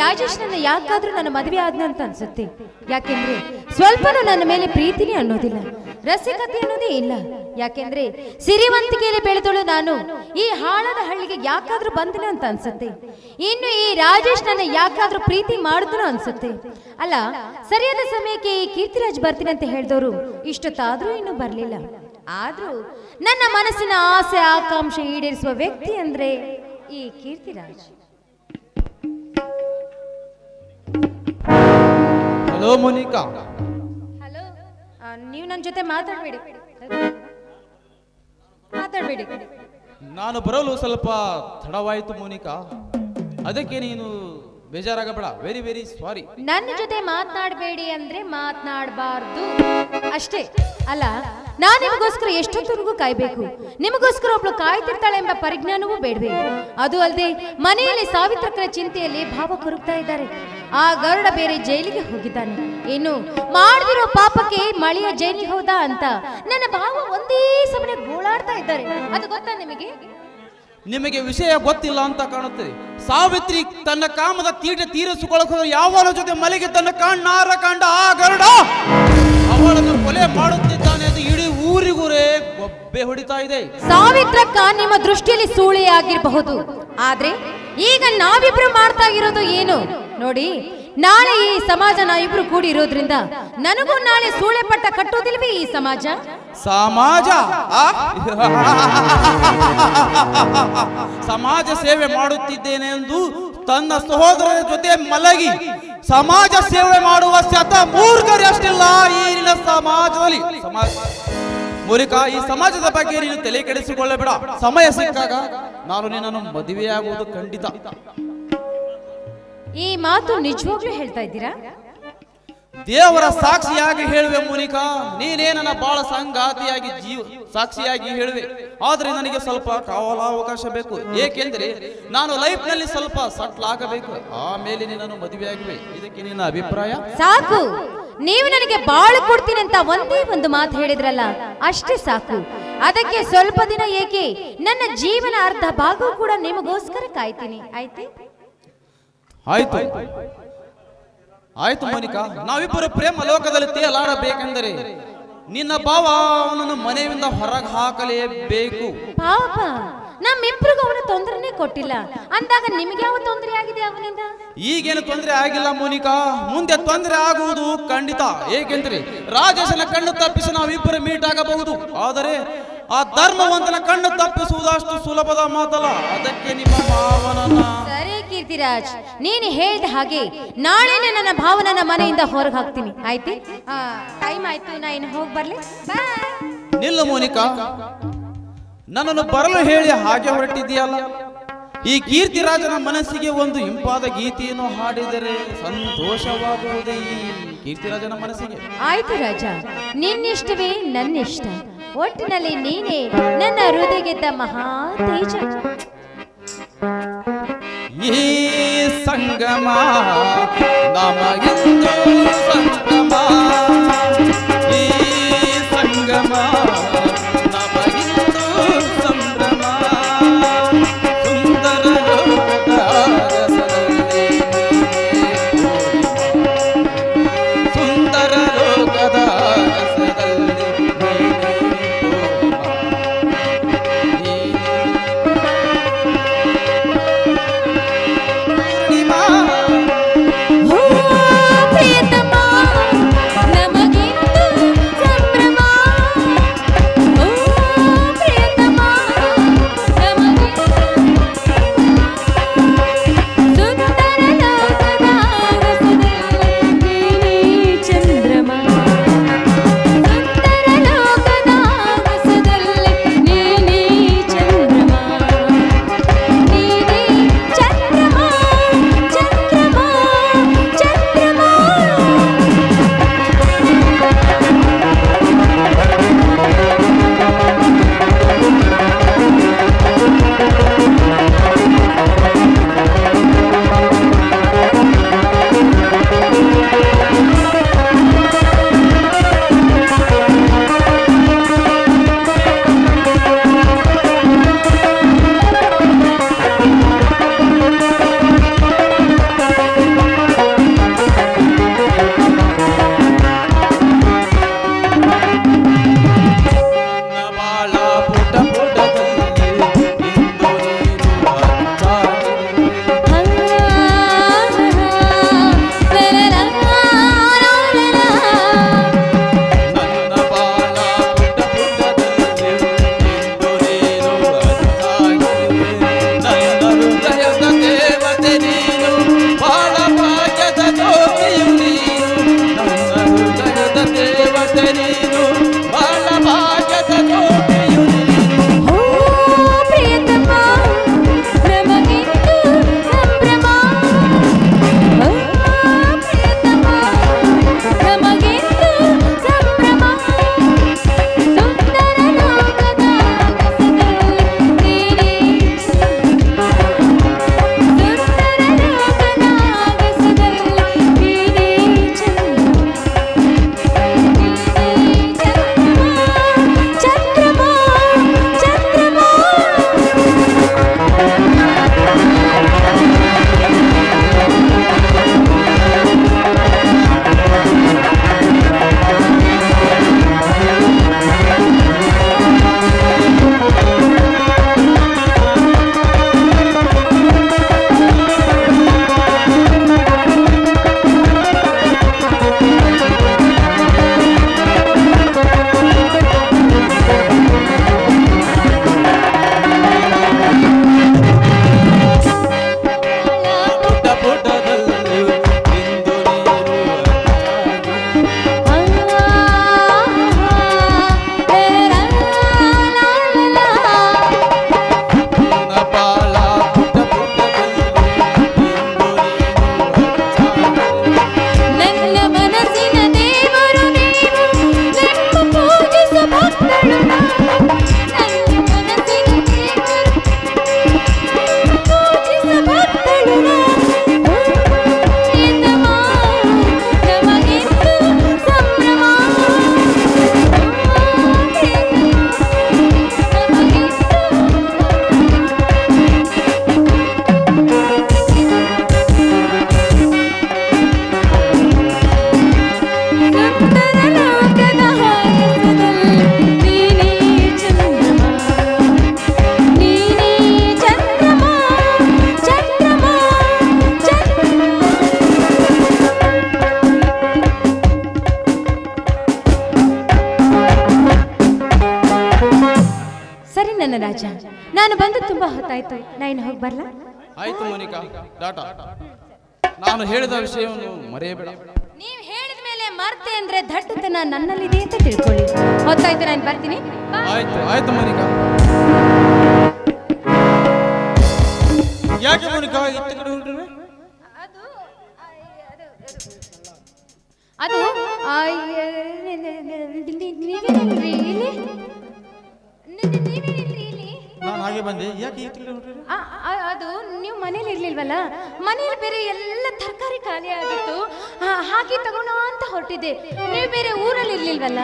ರಾಜೇಶ್ ನನ್ನ ಯಾಕಾದ್ರೂ ನನ್ನ ಮದುವೆ ಆದ್ನಂತ ಅನ್ಸುತ್ತೆ. ಯಾಕೆಂದ್ರೆ ಸ್ವಲ್ಪನೂ ನನ್ನ ಮೇಲೆ ಪ್ರೀತಿನೇ ಅನ್ನೋದಿಲ್ಲ, ರಸಿಕತೆ ಅನ್ನೋದೇ ಇಲ್ಲ. ಯಾಕೆಂದ್ರೆ ಸಿರಿವಂತಿಕೆಯಲ್ಲಿ ಬೆಳೆದಳು ನಾನು, ಈ ಹಾಳದ ಹಳ್ಳಿಗೆ ಯಾಕಾದ್ರೂ ಬಂದನು ಅಂತ ಅನ್ಸುತ್ತೆ. ಇನ್ನು ಈ ರಾಜೇಶ್ ನನ್ನ ಯಾಕಾದ್ರೂ ಪ್ರೀತಿ ಮಾಡಿದ್ರು ಅನ್ಸುತ್ತೆ. ಅಲ್ಲ, ಸರಿಯಾದ ಸಮಯಕ್ಕೆ ಈ ಕೀರ್ತಿರಾಜ್ ಬರ್ತೀನಿ ಅಂತ ಹೇಳಿದವರು ಇಷ್ಟೊತ್ತಾದ್ರೂ ಇನ್ನೂ ಬರಲಿಲ್ಲ. ಆದ್ರೂ ನನ್ನ ಮನಸ್ಸಿನ ಆಸೆ, ಆಕಾಂಕ್ಷೆ ಈಡೇರಿಸುವ ವ್ಯಕ್ತಿ ಅಂದ್ರೆ ಈ ಕೀರ್ತಿರಾಜ್. ಹಲೋ ಮೋನಿಕಾ. ಹಲೋ ನೀವು ನನ್ನ ಜೊತೆ ಮಾತಾಡಬೇಡಿ. ಮಾತಾಡಬೇಡಿ. ನಾನು ಬರಲು ಸ್ವಲ್ಪ ತಡವಾಯಿತು ಮೋನಿಕಾ. ಅದಕ್ಕೆ ನೀನು ಬೇಜಾರಾಗಬೇಡ. ವೆರಿ ವೆರಿ ಸಾರಿ ನನ್ನ ಜೊತೆ ಮಾತನಾಡಬೇಡಿ ಅಂದ್ರೆ ಮಾತನಾಡಬಾರ್ದು. ಅಷ್ಟೇ ಅಲ್ಲ ನಾನು ನಿಮಗೋಸ್ಕರ ಎಷ್ಟೊತ್ತವರೆಗೂ ಕಾಯ್ಬೇಕು? ನಿಮಗೋಸ್ಕರ ಒಬ್ಳು ಕಾಯ್ತಿರ್ತಾಳೆ ಎಂಬ ಪರಿಜ್ಞಾನವೂ ಬೇಡವೇ? ಅದು ಅಲ್ಲದೆ ಮನೆಯಲ್ಲಿ ಸಾವಿತ್ರಕರ ಚಿಂತೆಯಲ್ಲಿ ಭಾವ ಕೊರುಗ್ತಾ ಇದ್ದಾರೆ. ಆ ಗರುಡ ಬೇರೆ ಜೈಲಿಗೆ ಹೋಗಿದ್ದಾನೆ. ಏನು ಮಾಡದಿರೋ ಪಾಪಕ್ಕೆ ಮಳೆಯ ಜೈಲಿಗೆ ಹೋದ ಅಂತ. ನನ್ನ ಭಾವ ಒಂದೇ ಸಮನೆ ಗೋಳಾಡ್ತಾ ಇದ್ದಾರೆ. ಅದು ಗೊತ್ತಾ ನಿಮಗೆ? ನಿಮಗೆ ವಿಷಯ ಗೊತ್ತಿಲ್ಲ ಅಂತ ಕಾಣುತ್ತೆ. ಸಾವಿತ್ರಿ ತನ್ನ ಕಾಮದ ತೀಟ ತೀರಿಸಿಕೊಳ್ಳಕ ಯಾವನ ಜೊತೆ ಮಲೆಗೆ ತನ್ನ ಕಣ್ಣಾರ ಕಂಡ ಆ ಗರುಡ? ಅವಳನ್ನು ಕೊಲೆ ಮಾಡುತ್ತಿದ್ದಾನೆ ಅದು ಇಡೀ ಊರಿಗೂರೇ ಗೊಬ್ಬೆ ಹೊಡಿತಾ ಇದೆ. ಸಾವಿತ್ರಕ್ಕ ನಿಮ್ಮ ದೃಷ್ಟಿಯಲ್ಲಿ ಸೂಳೆ ಆಗಿರಬಹುದು ಆದ್ರೆ ಈಗ ನಾವಿಬ್ರು ಮಾಡ್ತಾ ಇರೋದು ಏನು? ನೋಡಿ, ನಾಳೆ ಈ ಸಮಾಜ ಇಬ್ರು ಕೂಡಿ ಇರೋದ್ರಿಂದ ನನಗೂ ನಾಳೆ ಸೂಳೆ ಪಟ್ಟ ಕಟ್ಟೋದಿಲ್ವೇ ಈ ಸಮಾಜ? ಸಮಾಜ? ಸಮಾಜ ಸೇವೆ ಮಾಡುತ್ತಿದ್ದೇನೆ ಎಂದು ತನ್ನ ಸಹೋದರರ ಜೊತೆ ಮಲಗಿ, ಸಮಾಜ ಸೇವೆ ಮಾಡುವ ಶತ ಮೂರ್ಖರಷ್ಟಿಲ್ಲ ಈಗಿನ ಸಮಾಜದಲ್ಲಿ. ಸಮಾಜ ಮೂಲಕ ಈ ಸಮಾಜದ ಬಗ್ಗೆ ನೀನು ತಲೆ ಕೆಡಿಸಿಕೊಳ್ಳಬೇಡ. ಸಮಯ ಸಿಕ್ಕಾಗ ನಾನು ನಿನ್ನನ್ನು ಮದುವೆಯಾಗುವುದು ಖಂಡಿತ. ಈ ಮಾತು ನಿಜವಾಗ್ಲೂ ಹೇಳ್ತಾ ಇದ್ದೀರಾ? ದೇವರ ಸಾಕ್ಷಿಯಾಗಿ ಹೇಳುವೆ ಮುನಿಕಾ ನೀನೇ ನನ್ನ ಬಾಳ ಸಂಗಾತಿಯಾಗಿ ಜೀವ ಸಾಕ್ಷಿಯಾಗಿ ಹೇಳುವೆ. ಆದ್ರೆ ನನಗೆ ಸ್ವಲ್ಪ ಕಾವಲಾವಕಾಶ ಬೇಕು. ಏಕೆಂದ್ರೆ ನಾನು ಲೈಫ್ನಲ್ಲಿ ಸ್ವಲ್ಪ ಸಟ್ಲ್ ಆಗಬೇಕು ಆಮೇಲೆ ನಿನ್ನನ್ನು ಮದುವೆಯಾಗುವೆ. ಇದಕ್ಕೆ ನಿನ್ನ ಅಭಿಪ್ರಾಯ? ಸಾಕು. ನೀವು ನನಗೆ ಬಾಳು ಕೊಡ್ತೀನಿ ಅಂತ ಒಂದೇ ಒಂದು ಮಾತು ಹೇಳಿದ್ರಲ್ಲ ಅಷ್ಟೇ ಸಾಕು. ಅದಕ್ಕೆ ಸ್ವಲ್ಪ ದಿನ ಏಕೆ? ನನ್ನ ಜೀವನ ಅರ್ಧ ಭಾಗವೂ ಕೂಡ ನಿಮಗೋಸ್ಕರ ಕಾಯ್ತೀನಿ. ಆಯ್ತೆ? ಆಯ್ತು. ಆಯ್ತು ಮೋನಿಕಾ ನಾವಿಬ್ಬರು ಪ್ರೇಮ ಲೋಕದಲ್ಲಿ ತೇಲಾಡಬೇಕೆಂದರೆ ನಿನ್ನ ಭಾವ ಅವನನ್ನು ಮನೆಯಿಂದ ಹೊರಗೆ ಹಾಕಲೇಬೇಕು. ಪಾಪ ನಮ್ಮಿಬ್ರಿಗೂ ಅವನ ತೊಂದರೆನೇ ಕೊಟ್ಟಿಲ್ಲ. ಅಂದಾಗ ನಿಮಗೆ ಯಾವ ತೊಂದರೆ ಆಗಿದೆ ಅವನಿಂದ? ಈಗೇನು ತೊಂದರೆ ಆಗಿಲ್ಲ ಮೋನಿಕಾ ಮುಂದೆ ತೊಂದರೆ ಆಗುವುದು ಖಂಡಿತ. ಏಕೆಂದ್ರೆ ರಾಜೇಶನ ಕಣ್ಣು ತಪ್ಪಿಸಿ ನಾವಿಬ್ಬರು ಮೀಟ್ ಆಗಬಹುದು. ಆದರೆ ಆ ಧರ್ಮವಂತನ ಕಣ್ಣು ತಪ್ಪಿಸುವುದಷ್ಟು ಸುಲಭದ ಮಾತಲ್ಲ. ಅದಕ್ಕೆ ನಿಮ್ಮ ಭಾವನನ್ನ ಸರಿ ಕೀರ್ತಿರಾಜ್ ನೀನು ಹೇಳಿದ ಹಾಗೆ ನಾಳೆನೆ ನನ್ನ ಭಾವನನ ಮನೆಯಿಂದ ಹೊರಗೆ ಹಾಕ್ತೀನಿ ಆಯ್ತು ಟೈಮ್ ಆಯ್ತು ನಾ ಇನ್ನು ಹೋಗಿ ಬರ್ಲಿ? ನಿಲ್ಲ ನಿಲ್ಲು ಮೋನಿಕಾ. ನನ್ನನ್ನು ಬರಲು ಹೇಳಿ ಹಾಗೆ ಹೊರಟಿದ್ದೀಯಲ್ಲ. ಈ ಕೀರ್ತಿರಾಜನ ಮನಸ್ಸಿಗೆ ಒಂದು ಇಂಪಾದ ಗೀತೆಯನ್ನು ಹಾಡಿದರೆ ಸಂತೋಷವಾಗುವುದೇ ಈ ಕೀರ್ತಿರಾಜನ ಮನಸ್ಸಿಗೆ. ಆಯ್ತು ರಾಜ ನಿನ್ನಿಷ್ಟವೇ ನನ್ನಿಷ್ಟ. ಒಟ್ಟಿನಲ್ಲಿ ನೀನೇ ನನ್ನ ಹೃದಯಕ್ಕೆ ಮಹಾ ತೇಜ. ಈ ಸಂಗಮ ನಮಗಿಂದು तेरी रूप ರಾಜ. ನಾನು ಬಂದು ತುಂಬಾ ಹೊತ್ತಾಯ್ತು. ನಾನು ಇನ್ನು ಹೋಗಿ ಬರ್ಲಾ? ಆಯ್ತು ಮೋನಿಕಾ ಟಾಟಾ. ನಾನು ಹೇಳಿದ ವಿಷಯವನ್ನು ಮರೆಯಬೇಡ. ನೀವು ಹೇಳಿದ ಮೇಲೆ ಮರ್ತೆ ಅಂದ್ರೆ ದಟ್ಟತನ ನನ್ನಲ್ಲಿದೆ ಅಂತ ತಿಳ್ಕೊಳ್ಳಿ. ಹೊತ್ತಾಯ್ತು ನಾನು ಬರ್ತೀನಿ. ಆಯ್ತು ಆಯ್ತು ಮೋನಿಕಾ. ಯಾಕೆ ಮೋನಿಕಾ ಇತ್ತ ಕಡೆ ಹೊರಟ್ರೆ? ಅದು ಅದು ಅದು ನೀವೇನಿಲ್ರಿ ಇಲ್ಲಿ ನಿ- ನೀವೇ ನೀವೇನಿಲ್ರಿ ನಾನು ಹಾಗೆ ಬಂದೆ. ಯಾಕೆ ಆ, ಆ, ಅದು ನೀವು ಮನೇಲಿ ಇರ್ಲಿಲ್ವಲ್ಲ? ಮನೇಲಿ ಬೇರೆ ಎಲ್ಲ ತರಕಾರಿ ಖಾಲಿ ಆಗಿತ್ತು. ಆ, ಹಾಗೆ ತಗೋಣ ಅಂತ ಹೊರಟಿದ್ದೆ. ನೀವು ಬೇರೆ ಊರಲ್ಲಿ ಇರ್ಲಿಲ್ವಲ್ಲ?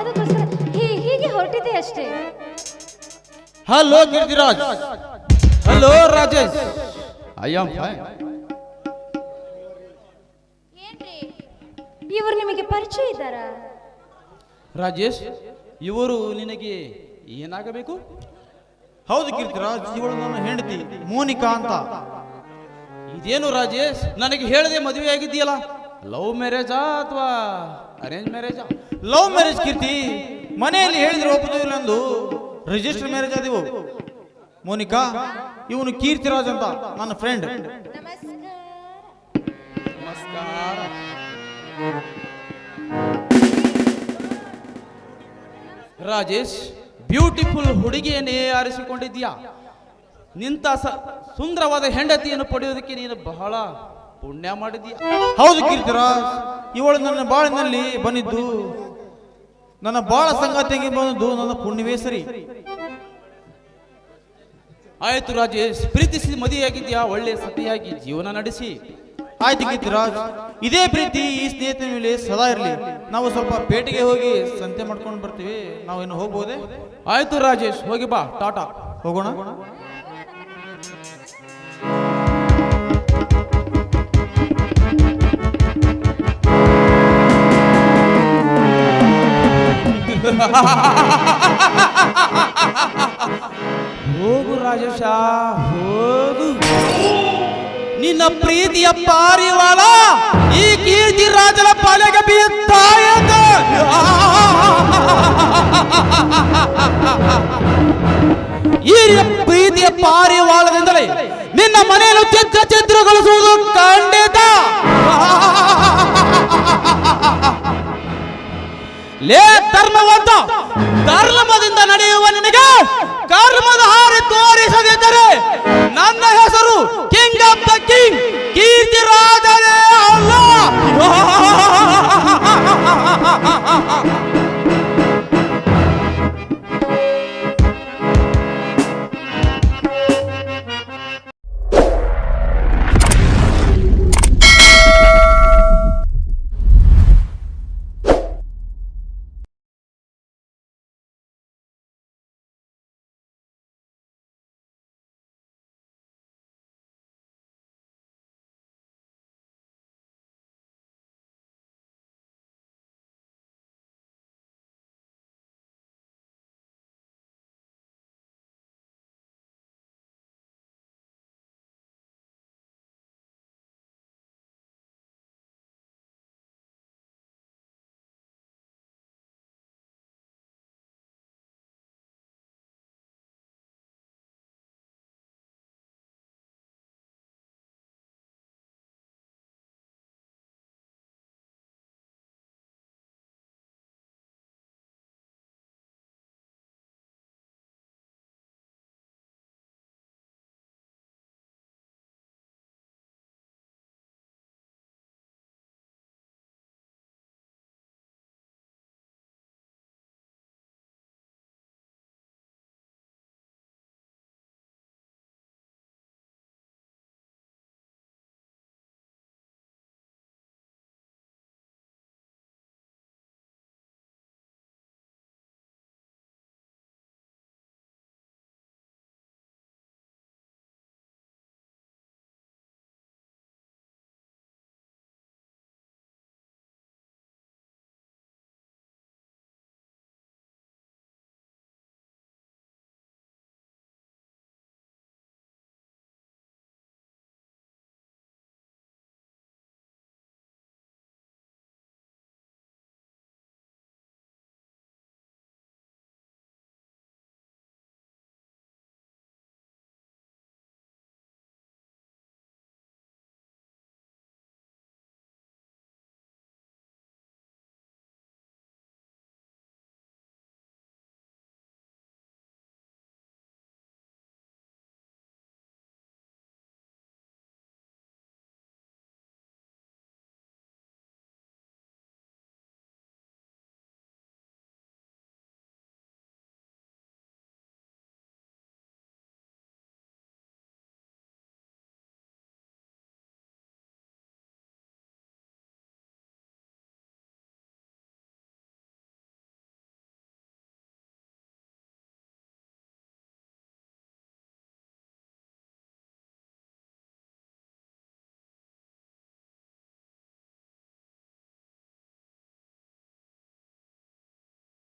ಅದಕ್ಕೋಸ್ಕರ ಹೀ- ಹೀಗೆ ಹೊರಟಿದ್ದೆ ಅಷ್ಟೇ. Hello Keerthiraj hello Rajesh. I am fine ಏನ್ರಿ? ಇವರು ನಿಮಗೆ ಪರಿಚಯ ಇದ್ದಾರಾ? ರಾಜೇಶ್ ಇವರು ನಿನಗೆ ಏನಾಗಬೇಕು? ಹೌದು ಕೀರ್ತಿರಾಜ್ ಇವಳು ನನ್ನ ಹೆಂಡತಿ ಮೋನಿಕಾ ಅಂತ. ಇದೇನು ರಾಜೇಶ್ ನನಗೆ ಹೇಳದೆ ಮದುವೆ ಆಗಿದೆಯಲ್ಲ ಲವ್ ಮ್ಯಾರೇಜಾ ಅಥವಾ ಅರೇಂಜ್ ಮ್ಯಾರೇಜಾ ಲವ್ ಮ್ಯಾರೇಜ್ ಕೀರ್ತಿ ಮನೆಯಲ್ಲಿ ಹೇಳಿದ್ರೆ ಒಪ್ಪುದಿಲ್ಲ ಎಂದು ರಿಜಿಸ್ಟರ್ ಮ್ಯಾರೇಜ್ ಆದಿವು. ಮೋನಿಕಾ ಇವನು ಕೀರ್ತಿರಾಜ್ ಅಂತ ನನ್ನ ಫ್ರೆಂಡ್ ನಮಸ್ಕಾರ. ರಾಜೇಶ್ ಬ್ಯೂಟಿಫುಲ್ ಹುಡುಗಿಯನ್ನೇ ಆರಿಸಿಕೊಂಡಿದ್ದೀಯಾ? ನಿಂತ ಸುಂದರವಾದ ಹೆಂಡತಿಯನ್ನು ಪಡೆಯೋದಕ್ಕೆ ನೀನು ಬಹಳ ಪುಣ್ಯ ಮಾಡಿದ್ಯಾ ಹೌದು ಕೀರ್ತಿರಾಜ್ ಇವಳು ನನ್ನ ಬಾಳಿನಲ್ಲಿ ಬಂದಿದ್ದು ನನ್ನ ಬಾಳ ಸಂಗತಿಗೆ ಬಂದದ್ದು ನನ್ನ ಪುಣ್ಯವೇ ಸರಿ. ಆಯ್ತು ರಾಜೇಶ್ ಪ್ರೀತಿಸಿ ಮದುವೆಯಾಗಿದ್ಯಾ ಒಳ್ಳೆ ಸತಿಯಾಗಿ ಜೀವನ ನಡೆಸಿ. ಆಯ್ತು ಗೀತರಾಜ್ ಇದೇ ಪ್ರೀತಿ ಈ ಸ್ನೇಹಿತನ ಮೇಲೆ ಸದಾ ಇರಲಿ. ನಾವು ಸ್ವಲ್ಪ ಪೇಟೆಗೆ ಹೋಗಿ ಸಂತೆ ಮಾಡ್ಕೊಂಡು ಬರ್ತೀವಿ. ನಾವು ಏನು ಹೋಗ್ಬೋದೇ? ಆಯ್ತು ರಾಜೇಶ್, ಹೋಗಿ ಬಾ, ಟಾಟಾ. ಹೋಗೋಣ? ಹೋಗು ರಾಜೇಶ, ಹೋಗು. ನಿನ್ನ ಪ್ರೀತಿಯ ಪಾರಿವಾಳ ಈ ಕೀರ್ತಿ ರಾಜನ ಪಾಲೆಗೆ ಬೀಳ್ತಾಯತ ಈ ಪ್ರೀತಿಯ ಪಾರಿವಾಳದಿಂದಲೇ ನಿನ್ನ ಮನೆಯನ್ನು ಚಿತ್ರ ಚಿತ್ರಗೊಳಿಸುವುದು ಖಂಡಿತ. ಲೇ ಧರ್ಮವಂತ, ಧರ್ಮದಿಂದ ನಡೆಯುವ ನಿನಗೆ ಕರ್ಮದ ಹಾರಿ ತೋರಿಸದಿದ್ದರೆ ನನ್ನ ಹೆಸರು king of the king Keerthi ರಾಜನೇ ಅಲ್ಲ.